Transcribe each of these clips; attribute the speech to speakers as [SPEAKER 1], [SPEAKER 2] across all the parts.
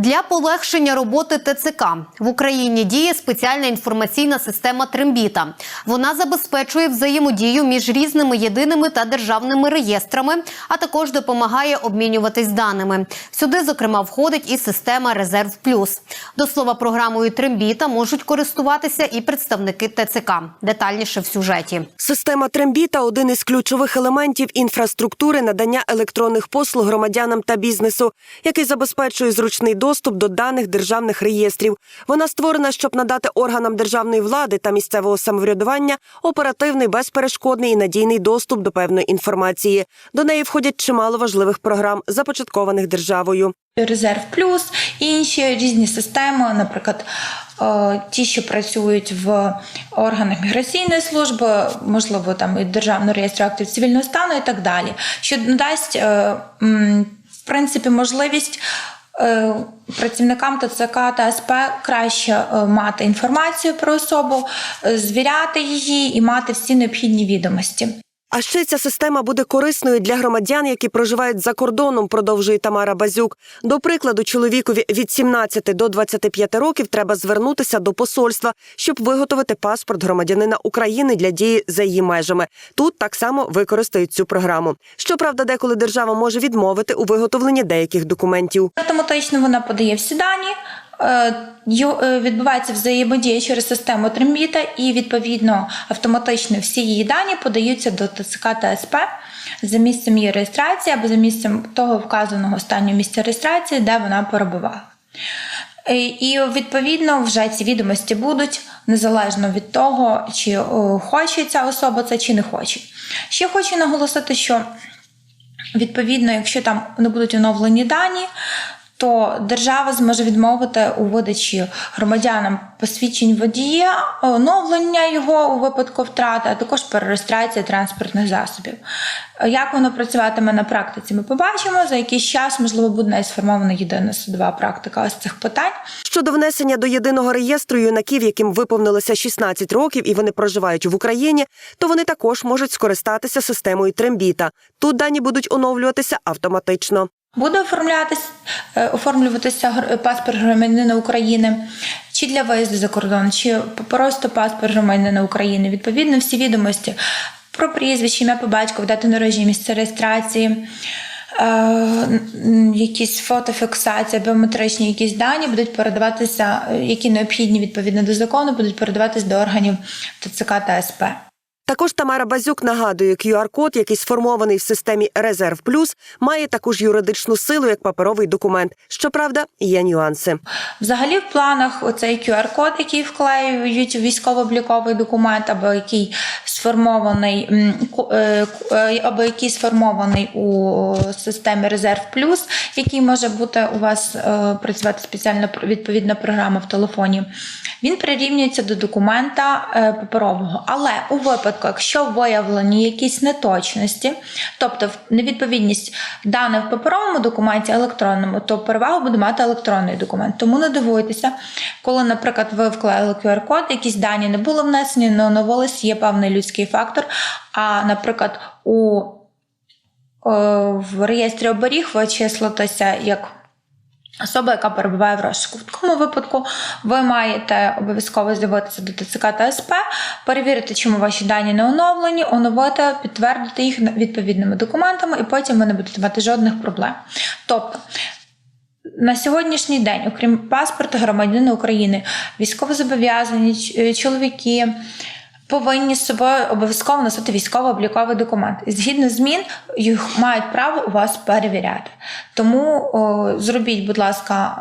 [SPEAKER 1] Для полегшення роботи ТЦК в Україні діє спеціальна інформаційна система Трембіта. Вона забезпечує взаємодію між різними єдиними та державними реєстрами, а також допомагає обмінюватись даними. Сюди, зокрема, входить і система Резерв Плюс. До слова, програмою Трембіта можуть користуватися і представники ТЦК. Детальніше в сюжеті.
[SPEAKER 2] Система Трембіта один із ключових елементів інфраструктури надання електронних послуг громадянам та бізнесу, який забезпечує зручний доступ до даних державних реєстрів. Вона створена, щоб надати органам державної влади та місцевого самоврядування оперативний, безперешкодний і надійний доступ до певної інформації. До неї входять чимало важливих програм, започаткованих державою.
[SPEAKER 3] Резерв плюс інші різні системи, наприклад, е, ті, що працюють в органах міграційної служби, можливо, там і державного реєстру актів цивільного стану і так далі, що надасть е, в принципі можливість. Е, Працівникам ТЦК та СП краще е, мати інформацію про особу, е, звіряти її і мати всі необхідні відомості.
[SPEAKER 2] А ще ця система буде корисною для громадян, які проживають за кордоном, продовжує Тамара Базюк. До прикладу, чоловікові від 17 до 25 років треба звернутися до посольства, щоб виготовити паспорт громадянина України для дії за її межами. Тут так само використають цю програму. Щоправда, деколи держава може відмовити у виготовленні деяких документів.
[SPEAKER 3] Автоматично вона подає всі дані. Е, е, Відбувається взаємодія через систему Трембіта, і відповідно автоматично всі її дані подаються до ТЦК та СП за місцем її реєстрації або за місцем того вказаного останнього місця реєстрації, де вона перебувала. Е, І відповідно вже ці відомості будуть незалежно від того, чи хоче ця особа це чи не хоче. Ще хочу наголосити, що Відповідно, якщо там не будуть оновлені дані, то держава зможе відмовити у видачі громадянам посвідчень водія, оновлення його у випадку втрати, а також перереєстрація транспортних засобів. Як воно працюватиме на практиці, ми побачимо. За якийсь час, можливо, буде навіть сформована єдина судова практика з цих питань.
[SPEAKER 2] Щодо внесення до єдиного реєстру юнаків, яким виповнилося 16 років і вони проживають в Україні, то вони також можуть скористатися системою Трембіта. Тут дані будуть оновлюватися автоматично.
[SPEAKER 3] Буде оформлятись, е, оформлюватися паспорт громадянина України чи для виїзду за кордон, чи просто паспорт громадянина України. Відповідно, всі відомості про прізвище, ім'я по батькові, дату народження, місце реєстрації. е, Якісь фотофіксація, біометричні якісь дані будуть передаватися, е, які необхідні відповідно до закону, будуть передаватись до органів ТЦК та СП.
[SPEAKER 2] Також Тамара Базюк нагадує, QR-код, який сформований в системі Резерв Плюс, має таку ж юридичну силу, як паперовий документ. Щоправда, є нюанси.
[SPEAKER 3] Взагалі, в планах оцей QR-код, який вклеюють у військово-обліковий документ, або який сформований, е, е, або який сформований у системі Резерв Плюс, який може бути у вас е, працювати спеціальна пр- відповідна програма в телефоні. Він прирівнюється до документа паперового. Але у випадку, якщо виявлені якісь неточності, тобто невідповідність даних в паперовому документі електронному, то перевагу буде мати електронний документ. Тому не дивуйтеся, коли, наприклад, ви вклеїли QR-код, якісь дані не були внесені, не оновились, є певний людський фактор. А, наприклад, у е, в реєстрі оберіг ви числитеся як особа, яка перебуває в розшуку. В такому випадку ви маєте обов'язково з'явитися до ТЦК та СП, перевірити, чому ваші дані не оновлені, оновити, підтвердити їх відповідними документами, і потім ви не будете мати жодних проблем. Тобто. На сьогоднішній день, окрім паспорта громадянина України, військовозобов'язані чоловіки повинні з собою обов'язково носити військово-обліковий документ. Згідно змін, їх мають право у вас перевіряти. Тому о, зробіть, будь ласка,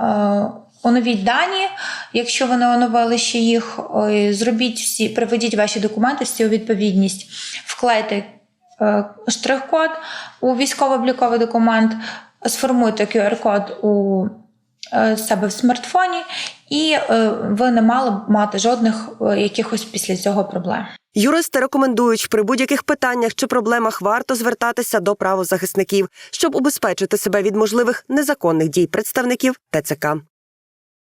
[SPEAKER 3] е, оновіть дані, якщо ви не оновили ще їх, о, зробіть всі, приведіть ваші документи всі у відповідність, вклейте е, штрих-код у військово-обліковий документ, сформуйте QR-код у себе в смартфоні, і е, ви не мали б мати жодних е, якихось після цього проблем.
[SPEAKER 2] Юристи рекомендують при будь-яких питаннях чи проблемах варто звертатися до правозахисників, щоб убезпечити себе від можливих незаконних дій представників ТЦК.